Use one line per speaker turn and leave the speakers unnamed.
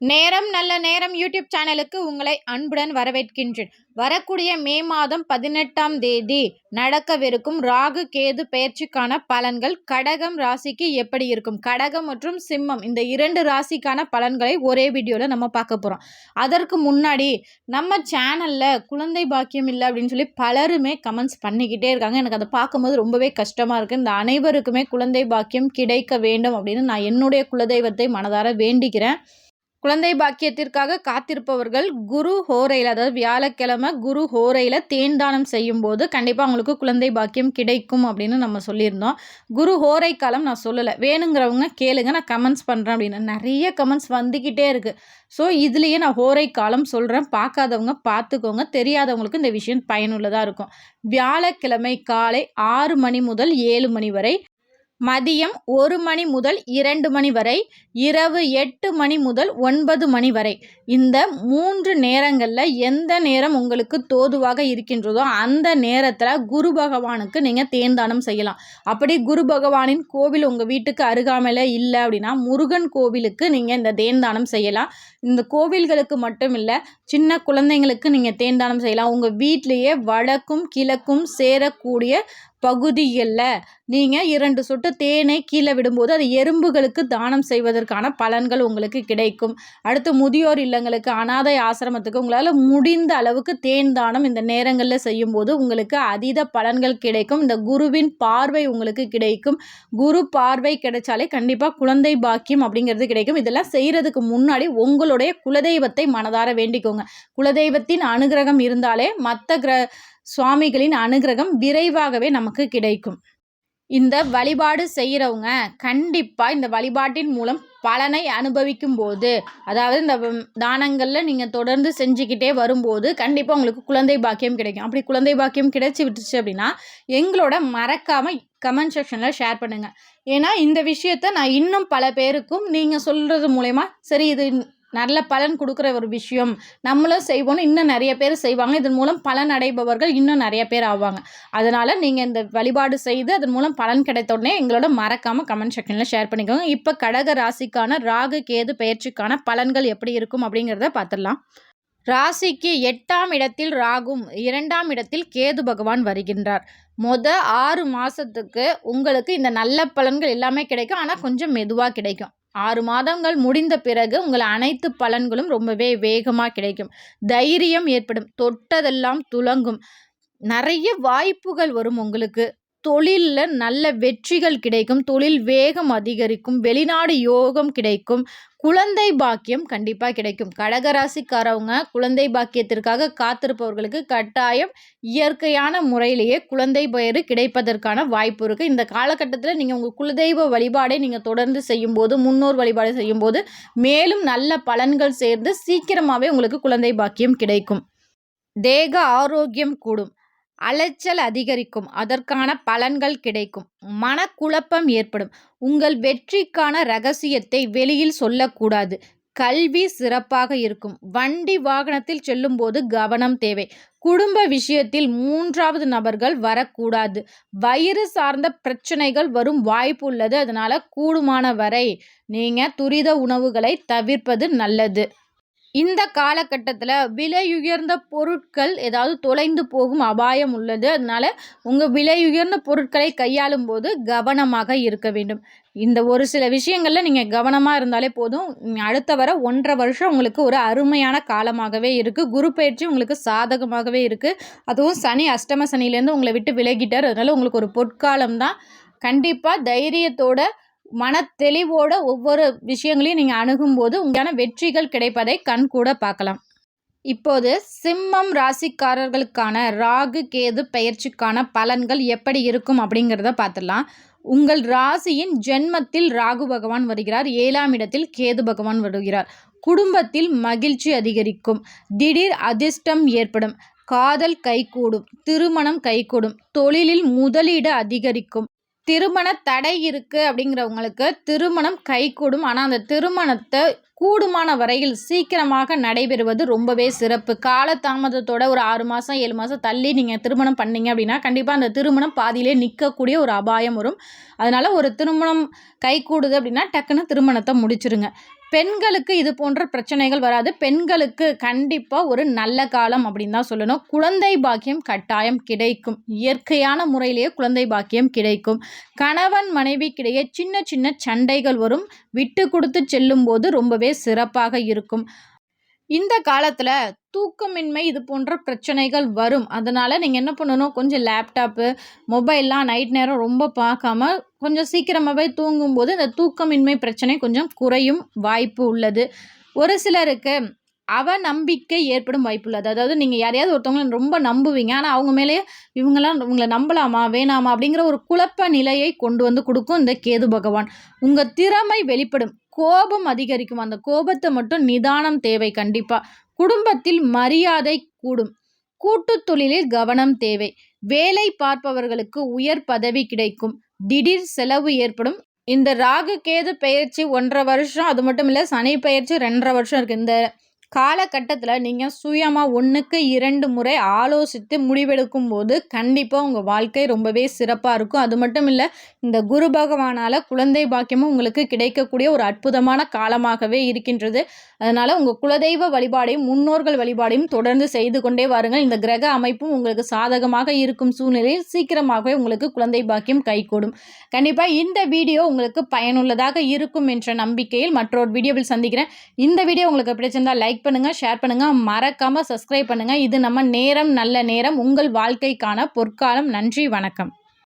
நேரம் நல்ல நேரம் யூடியூப் சேனலுக்கு உங்களை அன்புடன் வரவேற்கின்றேன். வரக்கூடிய மே மாதம் பதினெட்டாம் தேதி நடக்கவிருக்கும் ராகு கேது பயிற்சிக்கான பலன்கள் கடகம் ராசிக்கு எப்படி இருக்கும்? கடகம் மற்றும் சிம்மம் இந்த இரண்டு ராசிக்கான பலன்களை ஒரே வீடியோவில் நம்ம பார்க்க போகிறோம் அதற்கு முன்னாடி நம்ம சேனலில் குழந்தை பாக்கியம் இல்லை அப்படின்னு சொல்லி பலருமே கமெண்ட்ஸ் பண்ணிக்கிட்டே இருக்காங்க. எனக்கு அதை பார்க்கும்போது ரொம்பவே கஷ்டமாக இருக்குது இந்த அனைவருக்குமே குழந்தை பாக்கியம் கிடைக்க வேண்டும் அப்படின்னு நான் என்னுடைய குலதெய்வத்தை மனதார வேண்டிக்கிறேன். குழந்தை பாக்கியத்திற்காக காத்திருப்பவர்கள் குரு ஹோரையில் அதாவது வியாழக்கிழமை குரு ஹோரையில் தேன் தானம் செய்யும்போது கண்டிப்பாக அவங்களுக்கு குழந்தை பாக்கியம் கிடைக்கும் அப்படின்னு நம்ம சொல்லியிருந்தோம். குரு ஹோரை காலம் நான் சொல்லலை. வேணுங்கிறவங்க கேளுங்க. நான் கமெண்ட்ஸ் பண்ணுறேன் அப்படின்னு. நிறைய கமெண்ட்ஸ் வந்துக்கிட்டே இருக்குது ஸோ இதுலேயே நான் ஹோரை காலம் சொல்கிறேன் பார்க்காதவங்க பார்த்துக்கோங்க. தெரியாதவங்களுக்கு இந்த விஷயம் பயனுள்ளதாக இருக்கும். வியாழக்கிழமை காலை ஆறு மணி முதல் ஏழு மணி வரை மதியம் ஒரு மணி முதல் இரண்டு மணி வரை இரவு எட்டு மணி முதல் ஒன்பது மணி வரை. இந்த மூன்று நேரங்களில் எந்த நேரம் உங்களுக்கு தோதுவாக இருக்கின்றதோ அந்த நேரத்தில் குரு பகவானுக்கு நீங்கள் தேந்தானம் செய்யலாம். அப்படி குரு பகவானின் கோவில் உங்கள் வீட்டுக்கு அருகாமையில் இல்லை அப்படின்னா முருகன் கோவிலுக்கு நீங்கள் இந்த தேந்தானம் செய்யலாம். இந்த கோவில்களுக்கு மட்டும் இல்லை சின்ன குழந்தைங்களுக்கு நீங்கள் தேந்தானம் செய்யலாம். உங்கள் வீட்டிலேயே வடக்கும் கிழக்கும் சேரக்கூடிய பகுதிகளில் நீங்கள் இரண்டு சொட்டு தேனை கீழே விடும்போது அது எறும்புகளுக்கு தானம் செய்வதற்கான பலன்கள் உங்களுக்கு கிடைக்கும். அடுத்து முதியோர் இல்லங்களுக்கு அனாதை ஆசிரமத்துக்கு உங்களால் முடிந்த அளவுக்கு தேன் தானம் இந்த நேரங்களில் செய்யும்போது உங்களுக்கு அதீத பலன்கள் கிடைக்கும். இந்த குருவின் பார்வை உங்களுக்கு கிடைக்கும். குரு பார்வை கிடைச்சாலே கண்டிப்பாக குழந்தை பாக்கியம் அப்படிங்கிறது கிடைக்கும். இதெல்லாம் செய்கிறதுக்கு முன்னாடி உங்களுடைய குலதெய்வத்தை மனதார வேண்டிக்கோங்க. குலதெய்வத்தின் அனுகிரகம் இருந்தாலே மற்ற கிர சுவாமிகளின் அனுகிரகம் விரைவாகவே நமக்கு கிடைக்கும். இந்த வழிபாடு செய்கிறவங்க கண்டிப்பாக இந்த வழிபாட்டின் மூலம் பலனை அனுபவிக்கும் போது அதாவது இந்த தானங்களில் நீங்கள் தொடர்ந்து செஞ்சுக்கிட்டே வரும்போது கண்டிப்பாக உங்களுக்கு குழந்தை பாக்கியம் கிடைக்கும். அப்படி குழந்தை பாக்கியம் கிடைச்சி விட்டுச்சு அப்படின்னா எங்களோட மறக்காமல் கமெண்ட் செக்ஷனில் ஷேர் பண்ணுங்கள் ஏன்னா இந்த விஷயத்த நான் இன்னும் பல பேருக்கும் நீங்கள் சொல்கிறது மூலயமா சரி இது நல்ல பலன் கொடுக்குற ஒரு விஷயம். நம்மளும் செய்வோம்னு இன்னும் நிறைய பேர் செய்வாங்க. இதன் மூலம் பலன் அடைபவர்கள் இன்னும் நிறைய பேர் ஆவாங்க. அதனால் நீங்கள் இந்த வழிபாடு செய்து அதன் மூலம் பலன் கிடைத்த உடனே எங்களோட மறக்காமல் கமெண்ட் செக்ஷனில் ஷேர் பண்ணிக்கோங்க. இப்போ கடக ராசிக்கான ராகு கேது பயிற்சிக்கான பலன்கள் எப்படி இருக்கும் அப்படிங்கிறத பார்த்துடலாம். ராசிக்கு எட்டாம் இடத்தில் ராகும் இரண்டாம் இடத்தில் கேது பகவான் வருகின்றார். மொத ஆறு மாதத்துக்கு உங்களுக்கு இந்த நல்ல பலன்கள் எல்லாமே கிடைக்கும். ஆனால் கொஞ்சம் மெதுவாக கிடைக்கும். ஆறு மாதங்கள் முடிந்த பிறகு உங்கள் அனைத்து பலன்களும் ரொம்பவே வேகமாக கிடைக்கும். தைரியம் ஏற்படும். தொட்டதெல்லாம் துலங்கும் நிறைய வாய்ப்புகள் வரும் உங்களுக்கு. தொழிலில் நல்ல வெற்றிகள் கிடைக்கும் தொழில் வேகம் அதிகரிக்கும் வெளிநாடு யோகம் கிடைக்கும் குழந்தை பாக்கியம் கண்டிப்பாக கிடைக்கும். கடகராசிக்காரவங்க குழந்தை பாக்கியத்திற்காக காத்திருப்பவர்களுக்கு கட்டாயம் இயற்கையான முறையிலேயே குழந்தை பெயர் கிடைப்பதற்கான வாய்ப்பு இருக்குது இந்த காலகட்டத்தில் நீங்கள் உங்கள் குலதெய்வ வழிபாடை நீங்கள் தொடர்ந்து செய்யும்போது முன்னோர் வழிபாடு செய்யும்போது மேலும் நல்ல பலன்கள் சேர்ந்து சீக்கிரமாகவே உங்களுக்கு குழந்தை பாக்கியம் கிடைக்கும். தேக ஆரோக்கியம் கூடும். அலைச்சல் அதிகரிக்கும். அதற்கான பலன்கள் கிடைக்கும். மனக்குழப்பம் ஏற்படும். உங்கள் வெற்றிக்கான ரகசியத்தை வெளியில் சொல்லக்கூடாது. கல்வி சிறப்பாக இருக்கும். வண்டி வாகனத்தில் செல்லும்போது கவனம் தேவை. குடும்ப விஷயத்தில் மூன்றாவது நபர்கள் வரக்கூடாது. வயிறு சார்ந்த பிரச்சனைகள் வரும் வாய்ப்பு உள்ளது. அதனால் கூடுமான வரை நீங்கள் துரித உணவுகளை தவிர்ப்பது நல்லது. இந்த காலகட்டத்தில் விலையுயர்ந்த பொருட்கள் ஏதாவது தொலைந்து போகும் அபாயம் உள்ளது. அதனால் உங்கள் விலையுயர்ந்த பொருட்களை கையாளும் போது கவனமாக இருக்க வேண்டும். இந்த ஒரு சில விஷயங்களில் நீங்கள் கவனமாக இருந்தாலே போதும். அடுத்த வர ஒன்றரை வருஷம் உங்களுக்கு ஒரு அருமையான காலமாகவே இருக்குது குரு பயிற்சி உங்களுக்கு சாதகமாகவே இருக்குது அதுவும் சனி அஷ்டம சனிலேருந்து உங்களை விட்டு விலகிட்டார். அதனால் உங்களுக்கு ஒரு பொற்காலம் தான். கண்டிப்பாக தைரியத்தோட மன தெளிவோட ஒவ்வொரு விஷயங்களையும் நீங்கள் அணுகும்போது உங்களான வெற்றிகள் கிடைப்பதை கண் கூட பார்க்கலாம். இப்போது சிம்மம் ராசிக்காரர்களுக்கான ராகு கேது பயிற்சிக்கான பலன்கள் எப்படி இருக்கும் அப்படிங்கிறத பார்த்துடலாம். உங்கள் ராசியின் ஜென்மத்தில் ராகு பகவான் வருகிறார். ஏழாம் இடத்தில் கேது பகவான் வருகிறார். குடும்பத்தில் மகிழ்ச்சி அதிகரிக்கும். திடீர் அதிர்ஷ்டம் ஏற்படும். காதல் கைகூடும். திருமணம் கைகூடும். தொழிலில் முதலீடு அதிகரிக்கும். திருமண தடை இருக்குது அப்படிங்கிறவங்களுக்கு திருமணம் கைகூடும். ஆனால் அந்த திருமணத்தை கூடுமான வரையில் சீக்கிரமாக நடைபெறுவது ரொம்பவே சிறப்பு. கால தாமதத்தோட ஒரு ஆறு மாதம் ஏழு மாதம் தள்ளி நீங்கள் திருமணம் பண்ணீங்க அப்படின்னா கண்டிப்பாக அந்த திருமணம் பாதியிலே நிற்கக்கூடிய ஒரு அபாயம் வரும். அதனால் ஒரு திருமணம் கைகூடுது அப்படின்னா டக்குன்னு திருமணத்தை முடிச்சிருங்க. பெண்களுக்கு இது போன்ற பிரச்சனைகள் வராது. பெண்களுக்கு கண்டிப்பாக ஒரு நல்ல காலம் அப்படின்னு தான் சொல்லணும். குழந்தை பாக்கியம் கட்டாயம் கிடைக்கும். இயற்கையான முறையிலேயே குழந்தை பாக்கியம் கிடைக்கும். கணவன் மனைவிக்கிடையே சின்ன சின்ன சண்டைகள் வரும். விட்டு கொடுத்து செல்லும்போது ரொம்பவே சிறப்பாக இருக்கும். இந்த காலத்தில் தூக்கமின்மை இது போன்ற பிரச்சனைகள் வரும். அதனால் நீங்கள் என்ன பண்ணணும்? கொஞ்சம் லேப்டாப்பு மொபைல்லாம் நைட் நேரம் ரொம்ப பார்க்காம கொஞ்சம் சீக்கிரமாகவே தூங்கும்போது இந்த தூக்கமின்மை பிரச்சனை கொஞ்சம் குறையும் வாய்ப்பு உள்ளது. ஒரு சிலருக்கு அவ நம்பிக்கை ஏற்படும் வாய்ப்பு உள்ளது. அதாவது நீங்கள் யாரையாவது ஒருத்தவங்களை ரொம்ப நம்புவீங்க. ஆனால் அவங்க மேலேயே இவங்களாம் உங்களை நம்பலாமா வேணாமா அப்படிங்கிற ஒரு குழப்ப நிலையை கொண்டு வந்து கொடுக்கும் இந்த கேது பகவான். உங்கள் திறமை வெளிப்படும். கோபம் அதிகரிக்கும். அந்த கோபத்தை மட்டும் நிதானம் தேவை கண்டிப்பாக குடும்பத்தில் மரியாதை கூடும். கூட்டு தொழிலில் கவனம் தேவை. வேலை பார்ப்பவர்களுக்கு உயர் பதவி கிடைக்கும். திடீர் செலவு ஏற்படும். இந்த ராகு கேது பயிற்சி ஒன்றரை வருஷம் அது மட்டும் இல்லை சனி பயிற்சி ரெண்டரை வருஷம் இருக்குது இந்த காலகட்டத்தில் நீங்கள் சுயமாக ஒன்றுக்கு இரண்டு முறை ஆலோசித்து முடிவெடுக்கும் போது கண்டிப்பாக உங்கள் வாழ்க்கை ரொம்பவே சிறப்பாக இருக்கும். அது மட்டும் இல்லை இந்த குரு பகவானால் குழந்தை பாக்கியமும் உங்களுக்கு கிடைக்கக்கூடிய ஒரு அற்புதமான காலமாகவே இருக்கின்றது. அதனால் உங்கள் குலதெய்வ வழிபாடையும் முன்னோர்கள் வழிபாடையும் தொடர்ந்து செய்து கொண்டே வாருங்கள். இந்த கிரக அமைப்பும் உங்களுக்கு சாதகமாக இருக்கும் சூழ்நிலையில் சீக்கிரமாகவே உங்களுக்கு குழந்தை பாக்கியம் கைகூடும். கண்டிப்பாக இந்த வீடியோ உங்களுக்கு பயனுள்ளதாக இருக்கும் என்ற நம்பிக்கையில் மற்றொரு வீடியோவில் சந்திக்கிறேன். இந்த வீடியோ உங்களுக்கு பிடிச்சிருந்தால் லைக் லைக் பண்ணுங்கள் ஷேர் பண்ணுங்கள் மறக்காமல் சப்ஸ்கிரைப் பண்ணுங்கள் இது நம்ம நேரம் நல்ல நேரம். உங்கள் வாழ்க்கைக்கான பொற்காலம். நன்றி வணக்கம்.